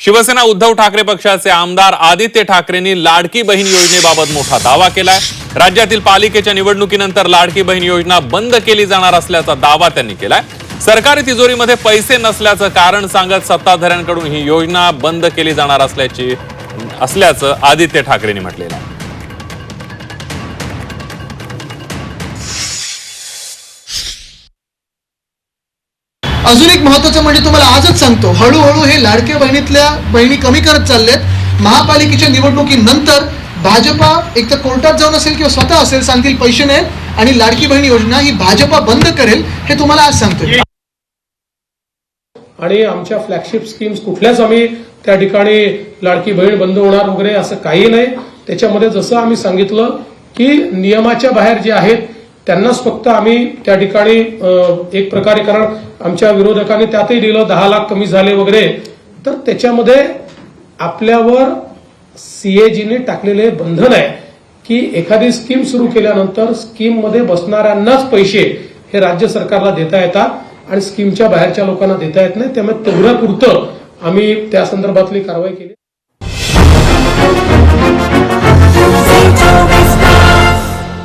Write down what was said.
शिवसेना उद्धव ठाकरे पक्षाचे आमदार आदित्य ठाकरेंनी लाडकी बहीण योजनेबाबत मोठा दावा केलाय. राज्यातील पालिकेच्या निवडणुकीनंतर लाडकी बहीण योजना बंद केली जाणार असल्याचा दावा त्यांनी केलाय. सरकारी तिजोरीमध्ये पैसे नसल्याचं कारण सांगत सत्ताधाऱ्यांकडून ही योजना बंद केली जाणार असल्याची असल्याचं आदित्य ठाकरेंनी म्हटलेलं आहे. अजून एक महत्वाचं म्हणजे तुम्हाला आजच सांगतो हळूहळू हे लाडक्या बहिणीतल्या बहिणी कमी करत चालल्यात महापालिकेच्या निवडणुकीनंतर भाजपा एक तर कोर्टात जाऊन असेल किंवा स्वतः असेल सांगतील पैसे नाहीत. आणि लाडकी बहीण योजना ही भाजपा बंद करेल हे तुम्हाला आज सांगतो आणि आमच्या फ्लॅगशिप स्कीम्स कुठल्याच आम्ही त्या ठिकाणी लाडकी बहीण बंद होणार वगैरे असं काही नाही. त्याच्यामध्ये जसं आम्ही सांगितलं की नियमाच्या बाहेर जे आहेत त्यांनाच फक्त आम्ही त्या ठिकाणी एक प्रकारे कारण आमच्या विरोधकांनी त्यातही दिलं दहा लाख कमी झाले वगैरे. तर त्याच्यामध्ये आपल्यावर सीएजीने टाकलेले बंधन आहे की एखादी स्कीम सुरू केल्यानंतर स्कीममध्ये बसणाऱ्यांनाच पैसे हे राज्य सरकारला देता येतात आणि स्कीमच्या बाहेरच्या लोकांना देता येत नाही. त्यामुळे तेवढ्यापुरतं आम्ही त्या संदर्भातली कारवाई केली.